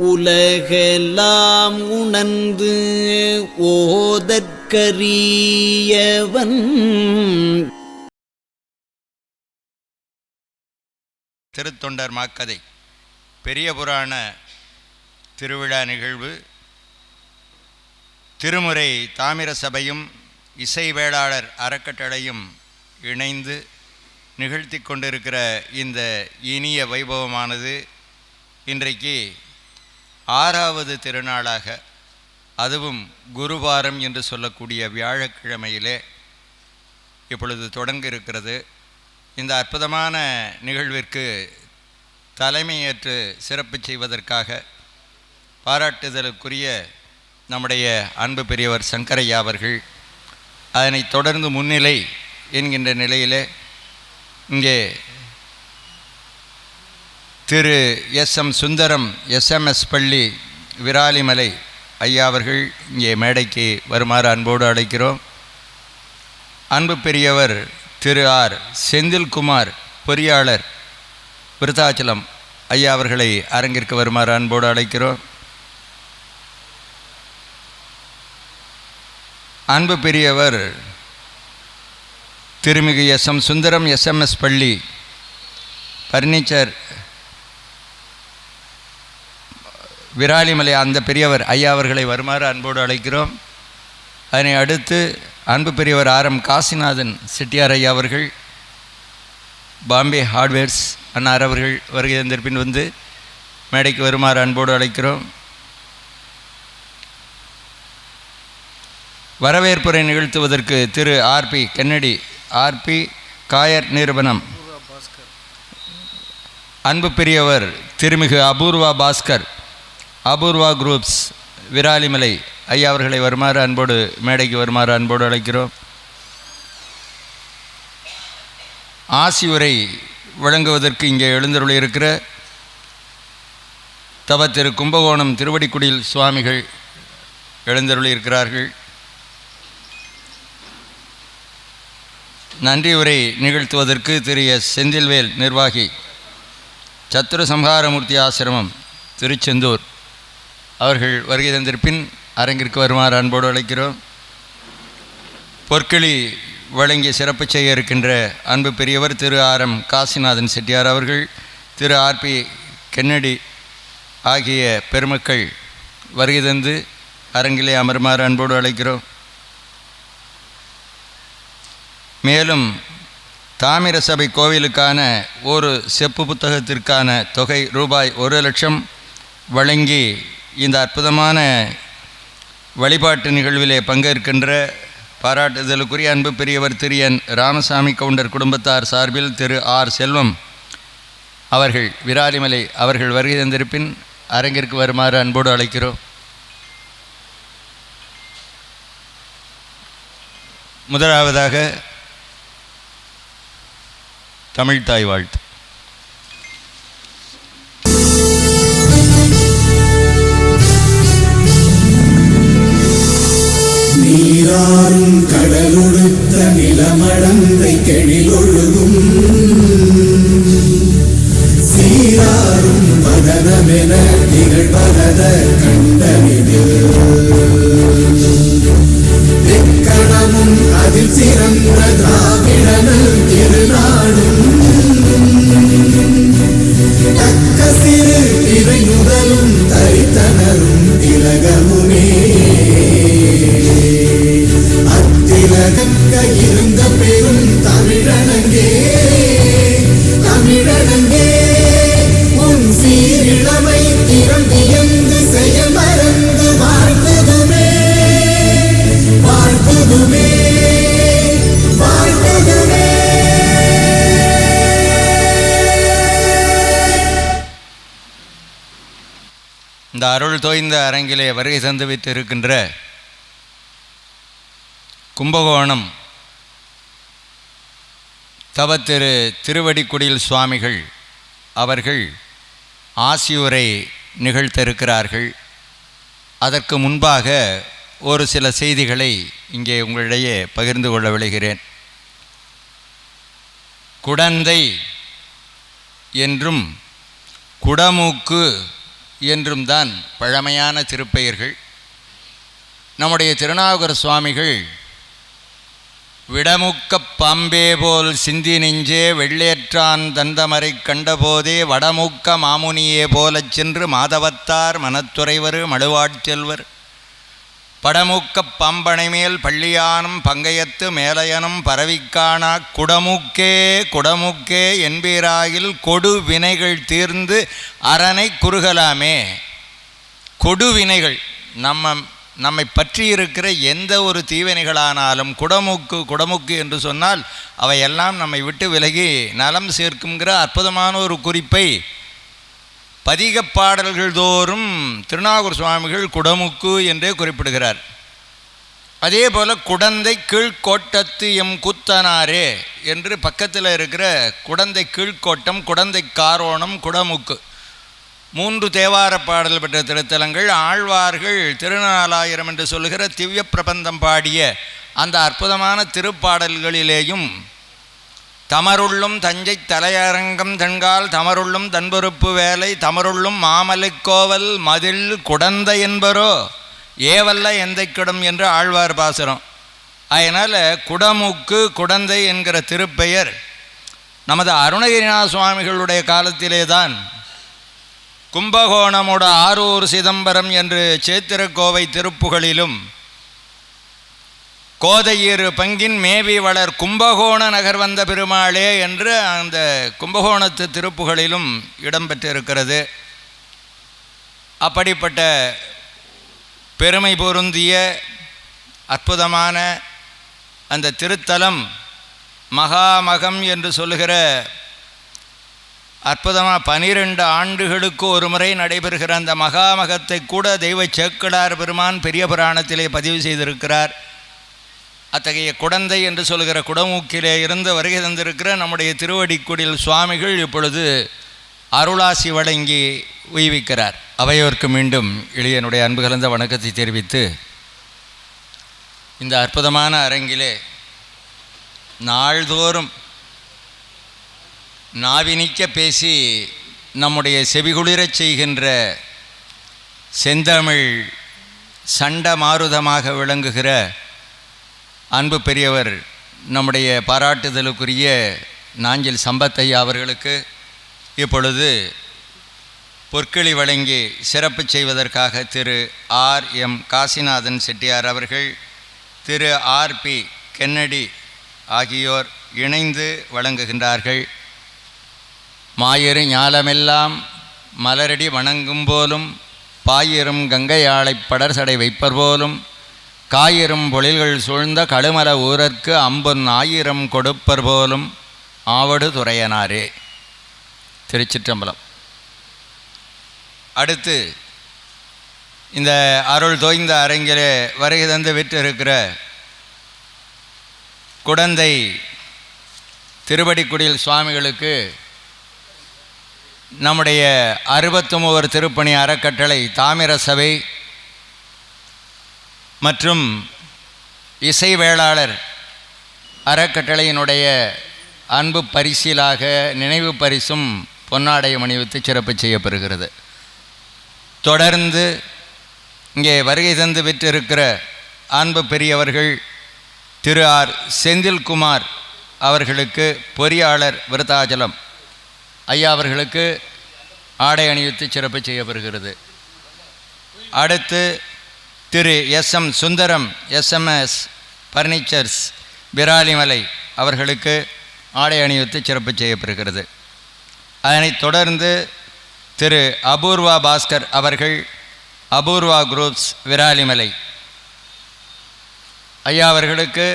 உலகெல்லாம் உணர்ந்து ஓதற்கரியவன். திருத்தொண்டர் மாக்கதை பெரிய புராண திருவிழா நிகழ்வு திருமுறை தாமிர சபையும் இசை வேளாளர் அறக்கட்டளையும் இணைந்து நிகழ்த்தி கொண்டிருக்கிற இந்த இனிய வைபவமானது இன்றைக்கு ஆறாவது திருநாளாக அதுவும் குருவாரம் என்று சொல்லக்கூடிய வியாழக்கிழமையிலே இப்பொழுது தொடங்க இருக்கிறது இந்த அற்புதமான நிகழ்விற்கு தலைமையேற்று சிறப்பு செய்வதற்காக பாராட்டுதலுக்குரிய நம்முடைய அன்பு பெரியவர் சங்கரையா அவர்கள் அதனைத் தொடர்ந்து முன்னிலை என்கின்ற நிலையிலே இங்கே Thiru S M Sundaram SMS பள்ளி விராலிமலை ஐயா அவர்கள் இங்கே மேடைக்கு வருமாறு அன்போடு அழைக்கிறோம். அன்பு பெரியவர் திரு ஆர். செந்தில்குமார் பொறியாளர் விருத்தாச்சலம் ஐயா அவர்களை அரங்கிற்கு வருமாறு அன்போடு அழைக்கிறோம். அன்பு பெரியவர் திருமிகு எஸ் எம் சுந்தரம் எஸ்எம்எஸ் பள்ளி பர்னிச்சர் விராலிமலை அந்த பெரியவர் ஐயா அவர்களை வருமாறு அன்போடு அழைக்கிறோம். அதனை அடுத்து அன்பு பெரியவர் ஆர் எம் காசிநாதன் செட்டியார் ஐயா அவர்கள் பாம்பே ஹார்ட்வேர்ஸ் அன்னார் அவர்கள் வருகை தந்திருப்பின் வந்து மேடைக்கு வருமாறு அன்போடு அழைக்கிறோம். வரவேற்புரை நிகழ்த்துவதற்கு திரு ஆர்பி கென்னடி ஆர்பி காயர் நிறுவனம் அன்பு பெரியவர் திருமிகு அபூர்வா பாஸ்கர். அபூர்வா குரூப்ஸ் விராலிமலை ஐயா அவர்களை வருமாறு அன்போடு மேடைக்கு வருமாறு அன்போடு அழைக்கிறோம். ஆசி உரை வழங்குவதற்கு இங்கே எழுந்தருளியிருக்கிற தவ திரு கும்பகோணம் திருவடிக்குடியில் சுவாமிகள் எழுந்தருளியிருக்கிறார்கள் நன்றி உரை நிகழ்த்துவதற்கு திரு எஸ். செந்தில்வேல் நிர்வாகி சத்துரு சம்ஹாரமூர்த்தி ஆசிரமம் திருச்செந்தூர். அவர்கள் வருகை தந்திருப்பின் அரங்கிற்கு வருமாறு அன்போடு அழைக்கிறோம். பொற்களி வழங்கி சிறப்பு செய்ய இருக்கின்ற அன்பு பெரியவர் திரு ஆர் எம் காசிநாதன் செட்டியார் அவர்கள் திரு ஆர்பி கென்னடி ஆகிய பெருமக்கள் வருகை தந்து அரங்கிலே அமருமாறு அன்போடு அழைக்கிறோம். மேலும் தாமிர சபை கோவிலுக்கான ஒரு செப்பு புத்தகத்திற்கான தொகை ரூபாய் ஒரு லட்சம் வழங்கி இந்த அற்புதமான வழிபாட்டு நிகழ்விலே பங்கேற்கின்ற பாராட்டுதலுக்குரிய அன்பு பெரியவர் திரு என் ராமசாமி கவுண்டர் குடும்பத்தார் சார்பில் திரு ஆர் செல்வம் அவர்கள் விராலிமலை அவர்கள் வருகை தந்திருப்பின் அரங்கிற்கு வருமாறு அன்போடு அழைக்கிறோம். முதலாவதாக தமிழ்தாய் வாழ்த்து. மதனமென நிகழ்வரத கண்டமென. இந்த அருள் தோய்ந்த அரங்கிலே வருகை தந்து இருக்கின்ற கும்பகோணம் தவ திரு திருவடிக்குடியில் சுவாமிகள் அவர்கள் ஆசியுரை நிகழ்த்திருக்கிறார்கள். அதற்கு முன்பாக ஒரு சில செய்திகளை இங்கே உங்களிடையே பகிர்ந்து கொள்ள விளைகிறேன் குடந்தை என்றும் குடமூக்கு என்றும் தான் பழமையான திருப்பெயர்கள். நம்முடைய திருநாகர சுவாமிகள் விடமுக்கப் பாம்பே போல் சிந்தி நெஞ்சே வெள்ளேற்றான் தந்தமரை கண்டபோதே வடமுக்க மாமுனியே போலச் சென்று மாதவத்தார் மனத்துறைவர் மழுவாட்செல்வர் படமுக்கப் பாம்பனை மேல் பள்ளியானும் பங்கையத்து மேலையனும் பரவிக்கானா குடமுக்கே குடமுக்கே என்பீராயில் கொடு வினைகள் தீர்ந்து அரணை குறுகலாமே. கொடு வினைகள். நம்ம நம்மை பற்றி இருக்கிற எந்த ஒரு தீவினைகளானாலும் குடமுக்கு குடமுக்கு என்று சொன்னால் அவையெல்லாம் நம்மை விட்டு விலகி நலம் சேர்க்குங்கிற அற்புதமான ஒரு குறிப்பை பதிகப்பாடல்கள் தோறும் திருநாகூர் சுவாமிகள் குடமுக்கு என்றே குறிப்பிடுகிறார். அதே போல் குடந்தை கீழ்கோட்டத்து எம் குத்தனாரே என்று பக்கத்தில் இருக்கிற குடந்தை கீழ்கோட்டம் குடந்தை காரோணம் குடமுக்கு மூன்று தேவார பாடல் பெற்ற திருத்தலங்கள் ஆழ்வார்கள் திருநாளாயிரம் என்று சொல்லுகிற திவ்ய பிரபந்தம் பாடிய அந்த அற்புதமான திருப்பாடல்களிலேயும் தமருள்ளும் தஞ்சை தலையரங்கம் தன்கால் தமருள்ளும் தன்பொறுப்பு வேலை தமருள்ளும் மாமலைக்கோவல் மதில் குடந்த என்பரோ ஏவல்ல எந்தைக்கிடம் என்று ஆழ்வார் பாசுரம். அதனால் குடமுக்கு குடந்தை என்கிற திருப்பெயர் நமது அருணகிரிநாத சுவாமிகளுடைய காலத்திலே தான் கும்பகோணமுட ஆரூர் சிதம்பரம் என்று சேத்திரக்கோவை திருப்புகளிலும் கோதையிரு பங்கின் மேவி வளர் கும்பகோண நகர் வந்த பெருமாளே என்று அந்த கும்பகோணத்து திருப்புகளிலும் இடம்பெற்றிருக்கிறது அப்படிப்பட்ட பெருமை பொருந்திய அற்புதமான அந்த திருத்தலம் மகாமகம் என்று சொல்லுகிற அற்புதமாக பனிரெண்டு ஆண்டுகளுக்கு ஒரு முறை நடைபெறுகிற அந்த மகாமகத்தை கூட தெய்வ சேக்கடார் பெருமான் பெரிய புராணத்திலே பதிவு செய்திருக்கிறார். அத்தகைய குடந்தை என்று சொல்கிற குடமூக்கிலே இருந்து வருகை தந்திருக்கிற நம்முடைய திருவடிக்குடியில் சுவாமிகள் இப்பொழுது அருளாசி வழங்கி உய்விக்கிறார். அவையோருக்கு மீண்டும் இளையனுடைய அன்பு கலந்த வணக்கத்தை தெரிவித்து இந்த அற்புதமான அரங்கிலே நாள்தோறும் நாவினிக்க பேசி நம்முடைய செவிகுளிரச் செய்கின்ற செந்தமிழ் சண்ட மாருதமாக விளங்குகிற அன்பு பெரியவர் நம்முடைய பாராட்டுதலுக்குரிய நாஞ்சில் சம்பத்தையா அவர்களுக்கு இப்பொழுது பொற்களி வழங்கி சிறப்பு செய்வதற்காக திரு ஆர் எம் காசிநாதன் செட்டியார் அவர்கள் திரு ஆர் பி கென்னடி ஆகியோர் இணைந்து வழங்குகின்றார்கள். மாயிரு ஞாலமெல்லாம் மலரடி வணங்கும் போலும் பாயிரும் கங்கையாளை படர்சடை வைப்பர் போலும் காயிரும் பொழில்கள் சூழ்ந்த கழுமல ஊரர்க்கு அம்பன் ஆயிரம் கொடுப்பர் போலும் ஆவடு துறையனாரே. திருச்சிற்றம்பலம். அடுத்து இந்த அருள் தோய்ந்த அரங்கிலே வருகை தந்து விற்றிருக்கிற குடந்தை திருவடிக்குடியில் சுவாமிகளுக்கு நம்முடைய அறுபத்து திருப்பணி அறக்கட்டளை தாமிர சபை மற்றும் இசை வேளாளர் அறக்கட்டளையினுடைய அன்பு பரிசிலாக நினைவு பரிசும் பொன்னாடையம் அணிவித்து சிறப்பு செய்யப்பெறுகிறது. தொடர்ந்து இங்கே வருகை தந்து விற்றிருக்கிற அன்பு பெரியவர்கள் திரு ஆர். செந்தில்குமார் அவர்களுக்கு பொறியாளர் விருத்தாச்சலம் ஐயா அவர்களுக்கு ஆடை அணிவித்து சிறப்பு செய்யப்படுகிறது அடுத்து திரு S M Sundaram SMS furnitures Viralimalai அவர்களுக்கு ஆடை அணிவித்து சிறப்பு செய்யப்படுகிறது. அதனைத் தொடர்ந்து திரு அபூர்வா பாஸ்கர் அவர்கள் அபூர்வா குரூப்ஸ் விராலிமலை ஐயா அவர்களுக்கு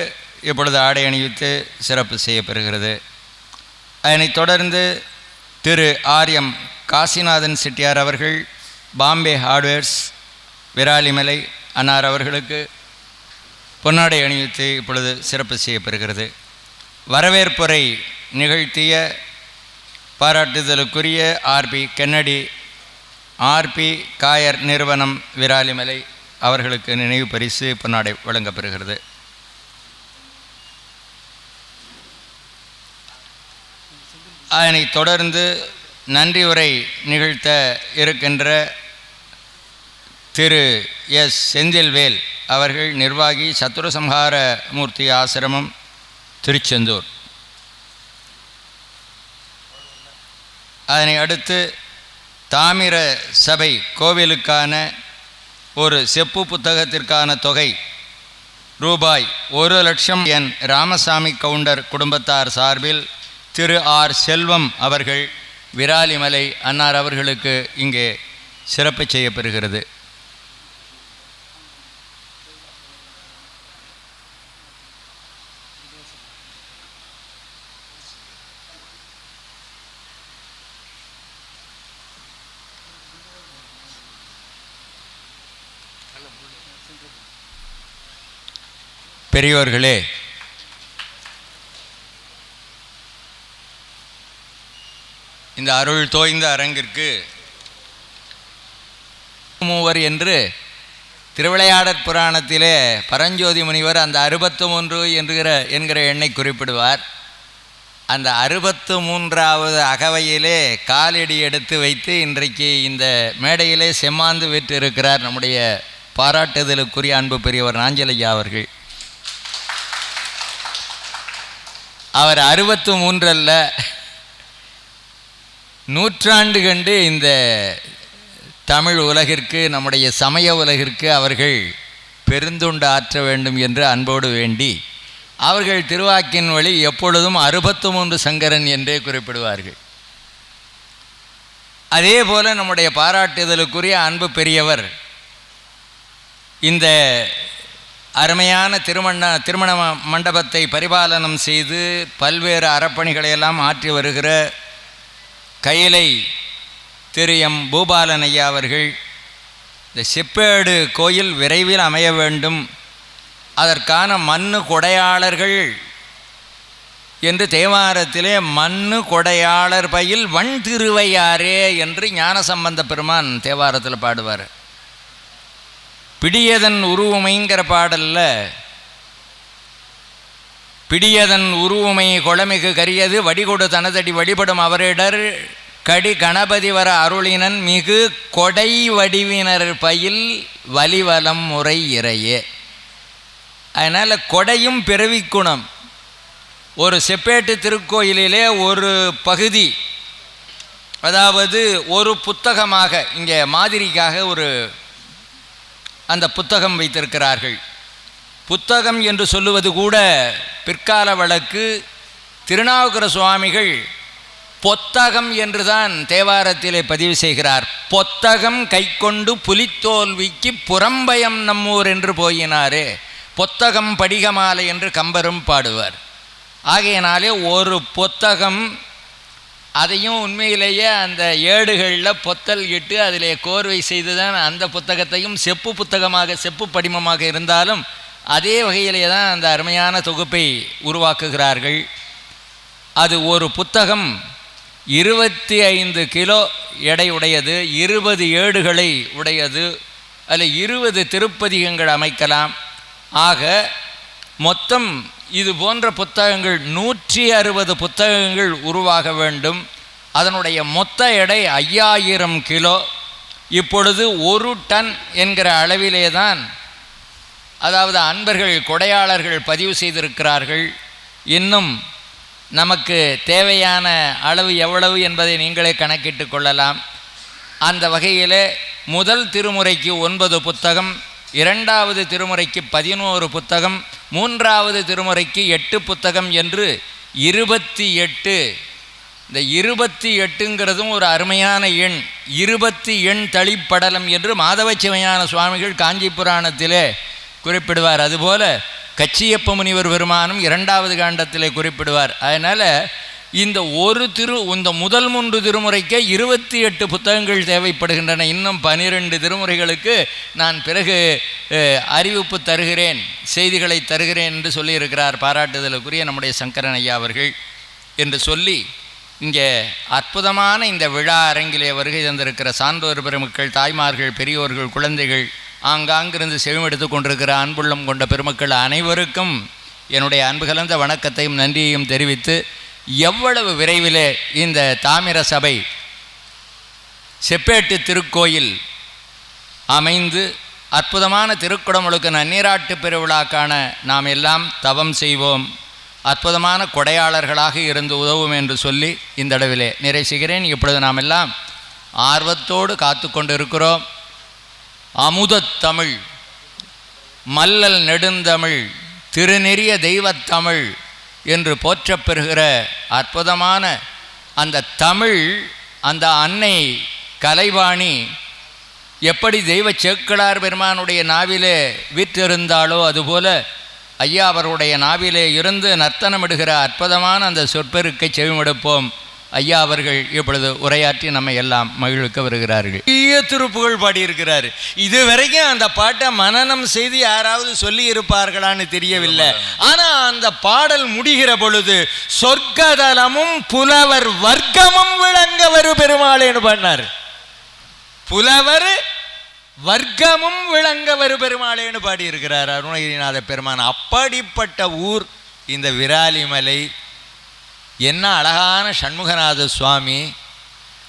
இப்பொழுது ஆடை அணிவித்து சிறப்பு செய்யப்பெறுகிறது அதனைத் தொடர்ந்து திரு ஆர்எம் காசிநாதன் செட்டியார் அவர்கள் பாம்பே ஹார்ட்வேர்ஸ் விராலிமலை அன்னார் அவர்களுக்கு பொன்னாடை அணிவித்து இப்பொழுது சிறப்பு செய்யப்பெறுகிறது வரவேற்புரை நிகழ்த்திய பாராட்டுதலுக்குரிய ஆர்பி கென்னடி ஆர்பி காயர் நிறுவனம் விராலிமலை அவர்களுக்கு நினைவு பரிசு பொன்னாடை வழங்கப்பெறுகிறது அதனைத் தொடர்ந்து நன்றி உரை நிகழ்த்த இருக்கின்ற திரு எஸ். செந்தில்வேல் அவர்கள் நிர்வாகி சத்துரசம்ஹார மூர்த்தி ஆசிரமம் திருச்செந்தூர். அதனை அடுத்து தாமிர சபை கோவிலுக்கான ஒரு செப்பு புத்தகத்திற்கான தொகை ரூபாய் ஒரு லட்சம் என் ராமசாமி கவுண்டர் குடும்பத்தார் சார்பில் திரு ஆர். செல்வம் அவர்கள் விராலிமலை அன்னார் அவர்களுக்கு இங்கே சிறப்பு செய்யப்பெறுகிறது பெரியோர்களே இந்த அருள் தோய்ந்த அரங்கிற்கு மூவர் என்று திருவிளையாடற் புராணத்திலே பரஞ்சோதி முனிவர் அந்த அறுபத்து மூன்று என்கிற என்கிற எண்ணை குறிப்பிடுவார். அந்த அறுபத்து மூன்றாவது அகவையிலே காலடி எடுத்து வைத்து இன்றைக்கு இந்த மேடையிலே செம்மாந்து விற்றிருக்கிறார் நம்முடைய பாராட்டுதலுக்குரிய அன்பு பெரியவர் நாஞ்சலையா அவர்கள். அவர் அறுபத்து மூன்றல்ல. நூற்றாண்டு கண்டு இந்த தமிழ் உலகிற்கு நம்முடைய சமய உலகிற்கு அவர்கள் பெருந்துண்டு ஆற்ற வேண்டும் என்று அன்போடு வேண்டி அவர்கள் திருவாக்கின் வழி எப்பொழுதும் அறுபத்து மூன்று சங்கரன் என்றே குறிப்பிடுவார்கள். அதே போல நம்முடைய பாராட்டுதலுக்குரிய அன்பு பெரியவர் இந்த அருமையான திருமண திருமண மண்டபத்தை பரிபாலனம் செய்து பல்வேறு அறப்பணிகளை எல்லாம் ஆற்றி வருகிற கையிலை திரு எம். பூபாலன் ஐயா அவர்கள் இந்த செப்பேடு கோயில் விரைவில் அமைய வேண்டும். அதற்கான மண்ணு கொடையாளர்கள் என்று தேவாரத்திலே மண்ணு கொடையாளர் பயில் வண் திருவையாரே என்று ஞானசம்பந்த பெருமான் தேவாரத்தில் பாடுவார். பிடியதன் உருவமைங்கிற பாடலில் பிடியதன் உருவமை கொளமிகு கரியது வடிகொடு தனதடி வழிபடும் அவரிடர் கடி கணபதி வர அருளினன் மிகு கொடை வடிவினர் பயில் வலிவலம் முறை இறையே. அதனால் கொடையும் பிறவிக்குணம் ஒரு செப்பேட்டு திருக்கோயிலிலே ஒரு பகுதி அதாவது ஒரு புத்தகமாக இங்கே மாதிரிக்காக ஒரு அந்த புத்தகம் வைத்திருக்கிறார்கள். புத்தகம் என்று சொல்லுவது கூட பிற்கால வழக்கு. திருநாவுக்கர சுவாமிகள் பொத்தகம் என்றுதான் தேவாரத்திலே பதிவு செய்கிறார். பொத்தகம் கைக்கொண்டு புலித்தோல்விக்கு புறம்பயம் நம்மூர் என்று போயினாரே. பொத்தகம் படிகமாலை என்று கம்பரும் பாடுவார். ஆகையினாலே ஒரு புத்தகம் அதையும் உண்மையிலேயே அந்த ஏடுகளில் பொத்தல் இட்டு அதிலே கோர்வை செய்து தான் அந்த புத்தகத்தையும் செப்பு புத்தகமாக செப்பு படிமமாக இருந்தாலும் அதே வகையிலே தான் அந்த அருமையான தொகுப்பை உருவாக்குகிறார்கள். அது ஒரு புத்தகம் இருபத்தி ஐந்து கிலோ எடை உடையது இருபது ஏடுகளை உடையது அதில் இருபது திருப்பதிகங்கள் அமைக்கலாம். ஆக மொத்தம் இது போன்ற புத்தகங்கள் நூற்றி அறுபது புத்தகங்கள் உருவாக வேண்டும். அதனுடைய மொத்த எடை ஐயாயிரம் கிலோ. இப்பொழுது ஒரு டன் என்கிற அளவிலே தான் அதாவது அன்பர்கள் கொடையாளர்கள் பதிவு செய்திருக்கிறார்கள். இன்னும் நமக்கு தேவையான அளவு எவ்வளவு என்பதை நீங்களே கணக்கிட்டு கொள்ளலாம். அந்த வகையில் முதல் திருமுறைக்கு ஒன்பது புத்தகம் இரண்டாவது திருமுறைக்கு பதினோரு புத்தகம் மூன்றாவது திருமுறைக்கு எட்டு புத்தகம் என்று இருபத்தி எட்டு. இந்த இருபத்தி எட்டுங்கிறதும் ஒரு அருமையான எண். இருபத்தி எண் தளிப்படலம் என்று மாதவ சிவஞான சுவாமிகள் காஞ்சி புராணத்திலே குறிப்பிடுவார். அதுபோல கச்சியப்ப முனிவர் பெருமானும் இரண்டாவது காண்டத்திலே குறிப்பிடுவார். அதனால் இந்த ஒரு திரு இந்த முதல் மூன்று திருமுறைக்கே இருபத்தி எட்டு புத்தகங்கள் தேவைப்படுகின்றன. இன்னும் பனிரெண்டு திருமுறைகளுக்கு நான் பிறகு அறிவிப்பு தருகிறேன் செய்திகளை தருகிறேன் என்று சொல்லியிருக்கிறார் பாராட்டுதலுக்குரிய நம்முடைய சங்கரன் ஐயா அவர்கள் என்று சொல்லி இங்கே அற்புதமான இந்த விழா அரங்கிலே வருகை தந்திருக்கிற சான்றோர் பெருமக்கள் தாய்மார்கள் பெரியோர்கள் குழந்தைகள் ஆங்காங்கிருந்து செவிமெடுத்து கொண்டிருக்கிற அன்புள்ளம் கொண்ட பெருமக்கள் அனைவருக்கும் என்னுடைய அன்பு கலந்த வணக்கத்தையும் நன்றியையும் தெரிவித்து எவ்வளவு விரைவிலே இந்த தாமிர சபை செப்பேட்டு திருக்கோயில் அமைந்து அற்புதமான திருக்குடமுழுக்கு நன்னீராட்டு பெருவிழாக்கான நாம் எல்லாம் தவம் செய்வோம். அற்புதமான கொடையாளர்களாக இருந்து உதவும் என்று சொல்லி இந்த அளவிலே நிறை செய்கிறேன் இப்பொழுது நாம் எல்லாம் ஆர்வத்தோடு காத்து கொண்டிருக்கிறோம். அமுதத்தமிழ் மல்லல் நெடுந்தமிழ் திருநெறிய தெய்வத்தமிழ் என்று போற்றப்பெறுகிற அற்புதமான அந்த தமிழ் அந்த அன்னை கலைவாணி எப்படி தெய்வ சேக்கிழார் பெருமானுடைய நாவிலே விற்றிருந்தாளோ அதுபோல ஐயா அவருடைய நாவிலே இருந்து நர்த்தனமிடுகிற அற்புதமான அந்த சொற்பெருக்கை செவிமடுப்போம். ஐயா அவர்கள் இப்பொழுது உரையாற்றி நம்மை எல்லாம் மகிழ்விக்க வருகிறார்கள். பெரிய திருப்புகழ் பாடியிருக்கிறார். இது வரைக்கும் அந்த பாட்டை மனனம் செய்து யாராவது சொல்லி இருப்பார்களான்னு தெரியவில்லை ஆனா அந்த பாடல் முடிகிற பொழுது சொர்க்கதலமும் புலவர் வர்க்கமும் விளங்க வரு பெருமாளேன்னு பாடினார். புலவர் வர்க்கமும் விளங்க வரு பெருமாளேன்னு பாடியிருக்கிறார் அருணகிரிநாத பெருமான். அப்படிப்பட்ட ஊர் இந்த விராலிமலை என்ன அழகான சண்முகநாத சுவாமி.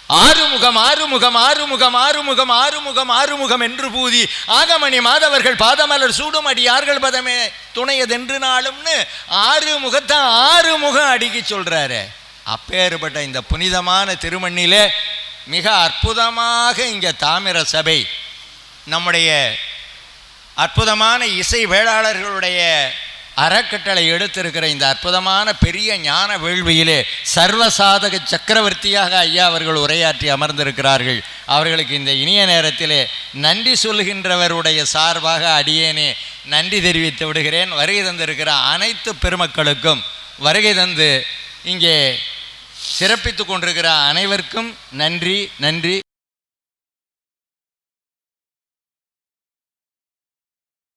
ஆறுமுகம் ஆறுமுகம் ஆறுமுகம் ஆறுமுகம் ஆறுமுகம் ஆறுமுகம் என்று பூதி ஆகமணி மாதவர்கள் பாதமலர் சூடும் அடியார்கள் பதமே துணையதென்று நாளும்னு ஆறு முகத்தை ஆறு முகம் அடிக்கி சொல்கிறாரு அப்பேற்பட்ட இந்த புனிதமான திருமண்ணிலே மிக அற்புதமாக இங்கே தாமிர சபை நம்முடைய அற்புதமான இசை வேளாளர்களுடைய அறக்கட்டளை எடுத்திருக்கிற இந்த அற்புதமான பெரிய ஞான வேள்வியிலே சர்வசாதக சக்கரவர்த்தியாக ஐயா அவர்கள் உரையாற்றி அமர்ந்திருக்கிறார்கள். அவர்களுக்கு இந்த இனிய நேரத்திலே நன்றி சொல்கின்றவருடைய சார்பாக அடியேனே நன்றி தெரிவித்து விடுகிறேன். வருகை தந்திருக்கிற அனைத்து பெருமக்களுக்கும் வருகை தந்து இங்கே சிறப்பித்து கொண்டிருக்கிற அனைவருக்கும் நன்றி நன்றி.